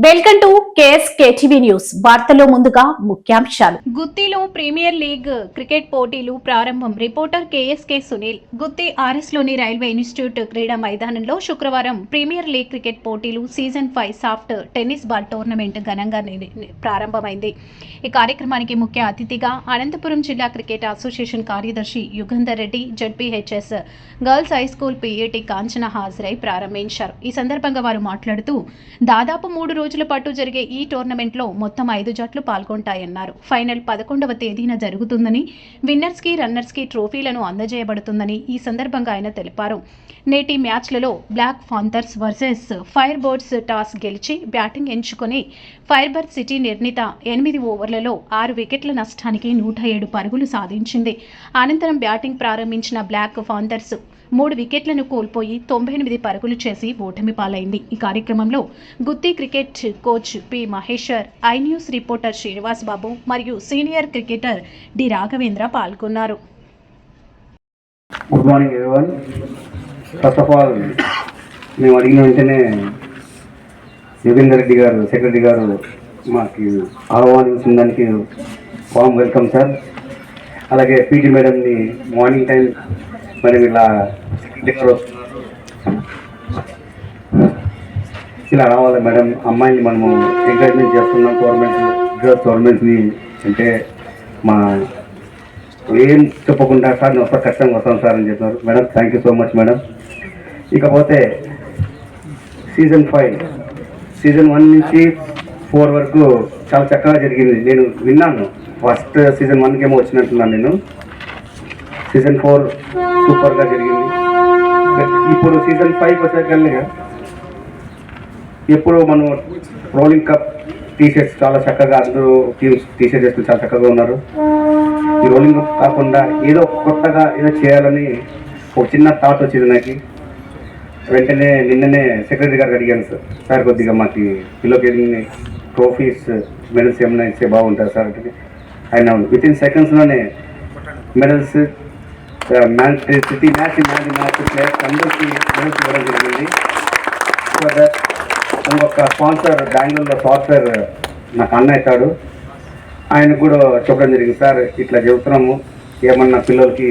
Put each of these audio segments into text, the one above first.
Welcome to KS KTV news. వార్తలో ముందుగా ముఖ్యాంశాలు. గుత్తిలో ప్రీమియర్ లీగ్ క్రికెట్ పోటీలు ప్రారంభం. రిపోర్టర్ కేఎస్కే సునీల్ గుత్తి ఆర్ఎస్లోని రైల్వే ఇన్స్టిట్యూట్ క్రీడా మైదానంలో శుక్రవారం ప్రీమియర్ లీగ్ క్రికెట్ పోటీలు season five soft tennis ball tournament ఘనంగా ని- ప్రారంభమైంది. ఈ కార్యక్రమానికి ముఖ్య అతిథిగా అనంతపురం జిల్లా క్రికెట్ అసోసియేషన్ కార్యదర్శి Yugandhar Reddy ZPHS girls high school PET Kanchana హాజరై ప్రారంభించారు. ఈ సందర్భంగా వారు మాట్లాడుతూ దాదాపు మూడు రోజుల పాటు జరిగే ఈ టోర్నమెంట్లో మొత్తం ఐదు జట్లు పాల్గొంటాయన్నారు. ఫైనల్ పదకొండవ తేదీన జరుగుతుందని విన్నర్స్కి రన్నర్స్కి ట్రోఫీలను అందజేయబడుతుందని ఈ సందర్భంగా ఆయన తెలిపారు. నేటి మ్యాచ్లలో black panthers versus fire birds toss గెలిచి బ్యాటింగ్ ఎంచుకొని ఫైర్బర్డ్ సిటీ నిర్ణీత ఎనిమిది ఓవర్లలో ఆరు వికెట్ల నష్టానికి నూట ఏడు పరుగులు సాధించింది. అనంతరం బ్యాటింగ్ ప్రారంభించిన బ్లాక్ ఫాంతర్స్ మూడు వికెట్లను కోల్పోయి తొంభై ఎనిమిది పరుగులు చేసి ఓటమి పాలైంది. ఈ కార్యక్రమంలో Gutti cricket coach P. Maheshwar I news reporter Srinivas Babu మరియు సీనియర్ క్రికెటర్ డి. రాఘవేంద్ర పాల్గొన్నారు. Good morning everyone first of all మేము అడిగిన వెంటనే యోగేందర్ రెడ్డి గారు సెక్రటరీ గారు మాకు ఆహ్వానించిన దానికి వామ్ వెల్కమ్ సార్ అలాగే పీటీ మేడంని మార్నింగ్ టైం మరి ఇలా సెక్రటరీ గారు ఇలా రావాలి మేడం. అమ్మాయిని మనము ఎంకరేజ్మెంట్ చేస్తున్నాం గవర్నమెంట్ గర్ల్స్ గవర్నమెంట్ని అంటే మా ఏం చెప్పకుండా సార్ నేను వస్తా ఖచ్చితంగా వస్తాను సార్ అని చెప్పారు. Madam thank you so much madam. ఇకపోతే సీజన్ ఫైవ్ సీజన్ వన్ నుంచి ఫోర్ వరకు చాలా చక్కగా జరిగింది. నేను విన్నాను. ఫస్ట్ సీజన్ వన్కి ఏమో వచ్చినట్టున్నాను నేను. సీజన్ ఫోర్ సూపర్గా జరిగింది. ఇప్పుడు సీజన్ ఫైవ్ వచ్చేకల్లా ఎప్పుడు మనం రోలింగ్ కప్ టీషర్ట్స్ చాలా చక్కగా అందరూ టీమ్స్ టీషర్ట్ చేస్తూ చాలా చక్కగా ఉన్నారు. ఈ రోలింగ్ కప్ కాకుండా ఏదో కొత్తగా ఏదో చేయాలని ఒక చిన్న థాట్ వచ్చింది నాకు. వెంటనే నిన్ననే సెక్రటరీ గారికి అడిగాను సార్. సార్ కొద్దిగా మాకు పిల్లకి ట్రోఫీస్ మెడల్స్ ఏమైనా ఇస్తే బాగుంటుంది సార్ అంటే ఆయన with in సెకండ్స్లోనే medals match city match match match players అందరికీ మెడల్స్ ఇవ్వడం జరిగింది. సో దట్ ఇంకొక స్పాన్సర్ బెంగళూరులో సాఫ్ట్వేర్ నాకు అన్న అవుతాడు ఆయన కూడా చెప్పడం జరిగింది సార్ ఇట్లా చెబుతున్నాము. ఏమన్నా పిల్లలకి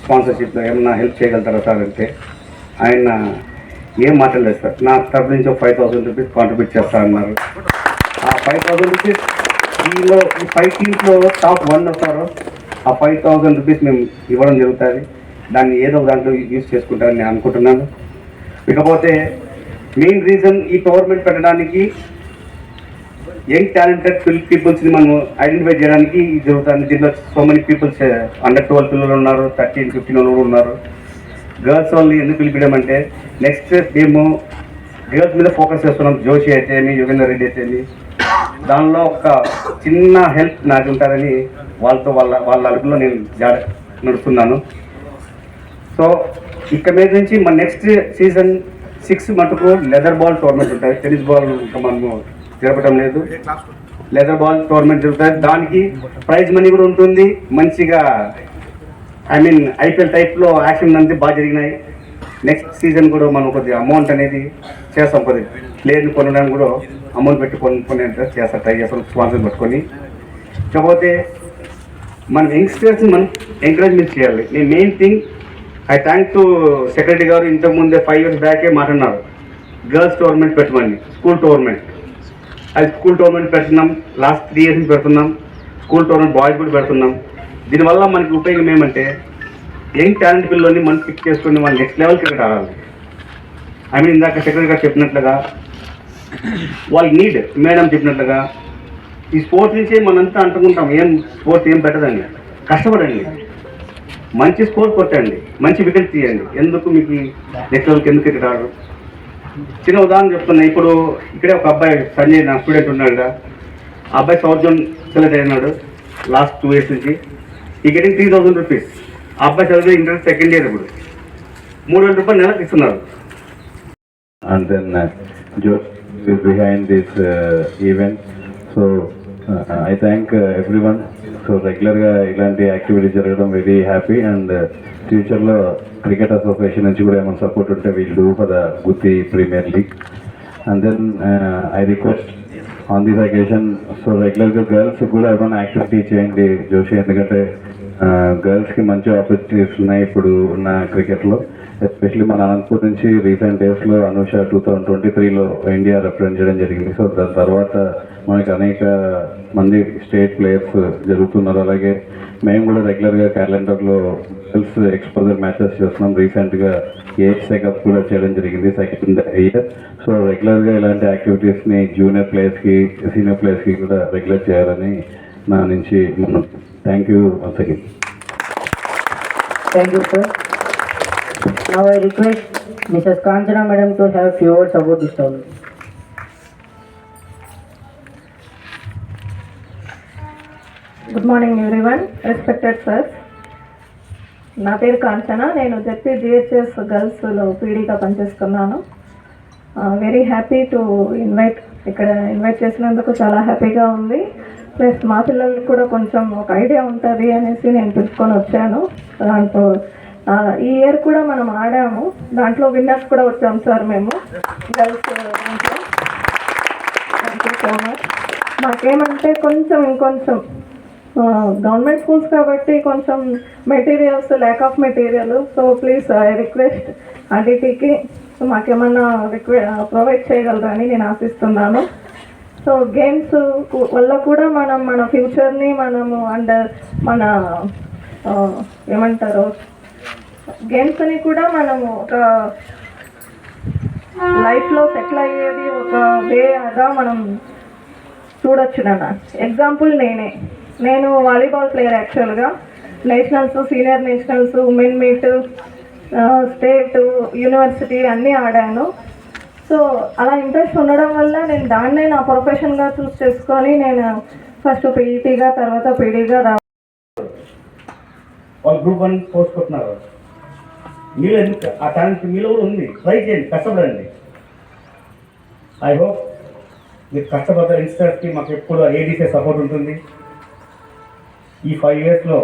స్పాన్సర్షిప్లో ఏమన్నా హెల్ప్ చేయగలుగుతారా సార్? అంటే ఆయన ఏం మాట్లాడలేదు సార్. నా తరఫు నుంచి ఒక ఫైవ్ థౌసండ్ రూపీస్ కాంట్రిబ్యూట్ చేస్తా అన్నారు. ఆ ఫైవ్ థౌసండ్ రూపీస్ ఈలో ఈ ఫైవ్ టీమ్స్లో టాప్ వన్ వస్తారు. ఆ ఫైవ్ థౌసండ్ రూపీస్ మేము ఇవ్వడం జరుగుతుంది. దాన్ని ఏదో దాంట్లో యూజ్ చేసుకుంటారని నేను అనుకుంటున్నాను. ఇకపోతే మెయిన్ రీజన్ ఈ టోర్నమెంట్ పెట్టడానికి యంగ్ టాలెంటెడ్ పీపుల్స్ని మనం ఐడెంటిఫై చేయడానికి ఇది జరుగుతుంది. దీంట్లో so many peoples under twelve పిల్లలు ఉన్నారు థర్టీన్ ఫిఫ్టీన్ వాళ్ళు కూడా ఉన్నారు. గర్ల్స్ వాళ్ళని ఎందుకు పిలిపించడం అంటే నెక్స్ట్ మేము గర్ల్స్ మీద ఫోకస్ చేస్తున్నాం. జోషి అయితేమి యోగేందర్ రెడ్డి అయితేమి. దానిలో ఒక చిన్న హెల్ప్ నాకు ఉంటారని వాళ్ళతో వాళ్ళ వాళ్ళ అడుగులో నేను జాడ నడుస్తున్నాను. సో ఇక్కడ మీద నుంచి మన నెక్స్ట్ సీజన్ సిక్స్ మటుకు లెదర్ బాల్ టోర్నమెంట్ ఉంటుంది టెన్నిస్ బాల్ ఇంకా మనము జరపడం లేదు. లెదర్ బాల్ టోర్నమెంట్ జరుగుతుంది దానికి ప్రైజ్ మనీ కూడా ఉంటుంది. మంచిగా ఐ మీన్ ఐపీఎల్ టైప్లో యాక్షన్ అంతా బాగా జరిగినాయి. నెక్స్ట్ సీజన్ కూడా మనం కొద్దిగా అమౌంట్ అనేది చేస్తాం. కొద్దిగా ప్లేయర్ని కొనడానికి కూడా అమౌంట్ పెట్టి కొనుక్కునే చేస్తాం ట్రై చేస్తాం. స్పాన్సర్ పెట్టుకొని. కాకపోతే మన యంగ్స్టర్స్ మనం ఎంకరేజ్మెంట్ చేయాలి. నేను main thing I thank to secretary గారు ఇంతకుముందే ఫైవ్ ఇయర్స్ బ్యాకే మాట్లాడినారు. గర్ల్స్ టోర్నమెంట్ పెట్టమని స్కూల్ టోర్నమెంట్ అది స్కూల్ టోర్నమెంట్ పెడుతున్నాం లాస్ట్ త్రీ ఇయర్స్ పెడుతున్నాం. స్కూల్ టోర్నమెంట్ బాయ్స్ కూడా పెడుతున్నాం. దీనివల్ల మనకి ఉపయోగం ఏమంటే యంగ్ టాలెంట్ పిల్లల్ని మనం పిక్ చేసుకుని వాళ్ళు నెక్స్ట్ లెవెల్ క్రికెట్ ఆడాలి ఐ మీన్ ఇందాక సెక్రటరీ గారు చెప్పినట్లుగా వాళ్ళ నీడ్ మేడం చెప్పినట్లుగా ఈ స్పోర్ట్స్ నుంచే మనంతా అంటుకుంటాం ఏం స్పోర్ట్స్ ఏం పెట్టదండి కష్టపడండి. మంచి స్కోర్ కొట్టండి. మంచి వికెట్ తీయండి. ఎందుకు మీకు నెక్స్ట్ లెవెల్కి ఎందుకు క్రికెట్ ఆడరు చిన్న ఉదాహరణ చెప్తున్నా. ఇప్పుడు ఇక్కడే ఒక అబ్బాయి సంజయ్ నా స్టూడెంట్ ఉన్నాడు ఆ అబ్బాయి సౌత్ జోన్ సెలెక్ట్ అయినాడు లాస్ట్ టూ ఇయర్స్ నుంచి. ఈ గెటింగ్ త్రీ థౌసండ్ రూపీస్ ఆ అబ్బాయి చదివే ఇంటర్ సెకండ్ ఇయర్ ఇప్పుడు. మూడు వేల రూపాయలు నెలకు ఇస్తున్నారు. And then joes behind this event so I thank everyone so రెగ్యులర్గా ఇలాంటి యాక్టివిటీ జరగడం వెరీ హ్యాపీ అండ్ ఫ్యూచర్లో క్రికెట్ అసోసియేషన్ నుంచి కూడా ఏమైనా సపోర్ట్ ఉంటే వీళ్ళు do for the Gutti premier league and then I request on this occasion so రెగ్యులర్గా గర్ల్స్ కూడా ఏమైనా యాక్టివిటీ చేయండి జోషి ఎందుకంటే uh, గర్ల్స్కి మంచి ఆపర్చునిటీస్ ఉన్నాయి ఇప్పుడు ఉన్న క్రికెట్లో ఎస్పెషలీ మన అనంతపూర్ నుంచి రీసెంట్ డేస్లో అనుష టూ థౌజండ్ ట్వంటీ త్రీలో ఇండియా రిప్రజెంట్ చేయడం జరిగింది. సో దాని తర్వాత మనకి అనేక మంది స్టేట్ ప్లేయర్స్ జరుగుతున్నారు. అలాగే మేము కూడా రెగ్యులర్గా క్యాలెండర్లో సెల్స్ ఎక్స్పోజర్ మ్యాచెస్ చేస్తున్నాం. రీసెంట్గా ఏజ్ సెకప్ కూడా చేయడం జరిగింది సెకండ్ ఇయర్. సో రెగ్యులర్గా ఇలాంటి యాక్టివిటీస్ని జూనియర్ ప్లేయర్స్కి సీనియర్ ప్లేయర్స్కి కూడా రెగ్యులర్ చేయాలని నా నుంచి మనం thank you once again. You sir. Now I request Mrs. Kanchana madam to have few words about this tournament. Good morning everyone respected sir నా పేరు కాంచన. నేను జెడ్పీ జిహెచ్ఎస్ గర్ల్స్లో పీడీగా పనిచేస్తున్నాను. వెరీ హ్యాపీ టు ఇన్వైట్ ఇక్కడ ఇన్వైట్ చేసినందుకు చాలా హ్యాపీగా ఉంది. ప్లస్ మా పిల్లలకి కూడా కొంచెం ఒక ఐడియా ఉంటుంది అనేసి నేను పిలుచుకొని వచ్చాను. దాంట్లో ఈ ఇయర్ కూడా మనం ఆడాము. దాంట్లో విన్నర్స్ కూడా వచ్చాం సార్ మేము. గర్ల్స్ uh, దాంట్లో. థ్యాంక్ యూ సో మచ్ మాకేమంటే కొంచెం ఇంకొంచెం గవర్నమెంట్ స్కూల్స్ కాబట్టి కొంచెం materials lack of material so please I request ఆర్డిటీకి so మాకేమన్నా రిక్వె ప్రొవైడ్ చేయగలరా అని నేను ఆశిస్తున్నాను. సో గేమ్స్ వల్ల కూడా మనం మన ఫ్యూచర్ని మనము అండ్ మన ఏమంటారు గేమ్స్ని కూడా మనము ఒక లైఫ్లో సెటిల్ అయ్యేది ఒక వేగా మనం చూడొచ్చు నాన్న ఎగ్జాంపుల్ నేనే నేను వాలీబాల్ ప్లేయర్ యాక్చువల్గా nationals senior nationals women meet state university అన్నీ ఆడాను. సో అలా ఇంట్రెస్ట్ ఉండడం వల్ల నేను దాన్నే నా ప్రొఫెషన్గా చూస్ చేసుకొని నేను ఫస్ట్ పీఈటీగా తర్వాత పీడీగా రా గ్రూప్ వన్ కోర్స్ కొట్టినారు. మీలో ఎందుకు ఆ టాలెంట్ మీలో కూడా ఉంది. ట్రై చేయండి కష్టపడండి. ఐ హోప్ మీరు కష్టపడ్డ ఇన్స్టాకి మాకు ఎప్పుడు ఏడీసీ సపోర్ట్ ఉంటుంది. ఈ ఫైవ్ ఇయర్స్లో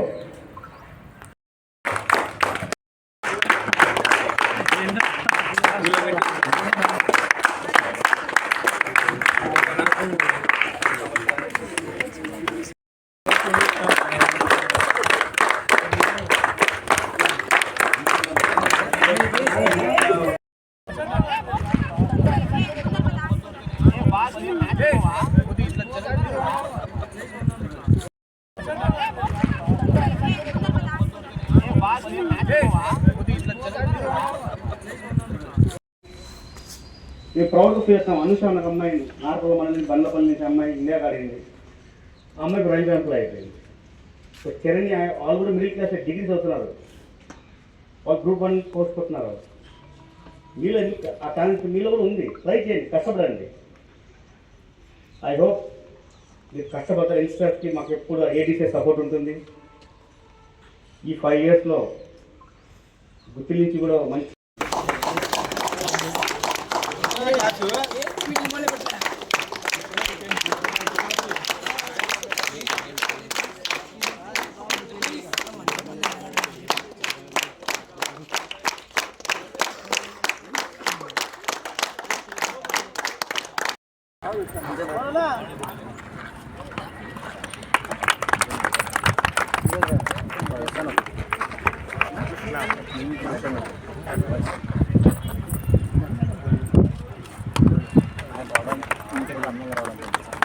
మేము ప్రౌడ్గా ఫీల్ అవుతాం అనుష అన్న అమ్మాయి నార్పల మనల్ని బండ్లపల్లి నుంచి అమ్మాయి ఇండియా కాడింది ఆ అమ్మాయి రైల్వే ఎంప్లాయ్ అయిపోయింది. సో చరణ్ వాళ్ళు కూడా మిడిల్ క్లాస్ డిగ్రీ చదువుతున్నారు. వాళ్ళు గ్రూప్ వన్ కోర్స్ కొట్టున్నారు మీలో ఆ టాలెంట్ మీలో కూడా ఉంది. ట్రై చేయండి కష్టపడండి. ఐ హోప్ మీరు కష్టపడ్డ ఇన్స్టాకి మాకు ఎప్పుడు ఏడీసీ సపోర్ట్ ఉంటుంది ఈ ఫైవ్ ఇయర్స్లో గుత్తి నుంచి కూడా మంచి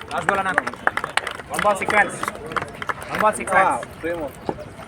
లాస్ట్ బాల్ అన్న one ball sequence one ball sequence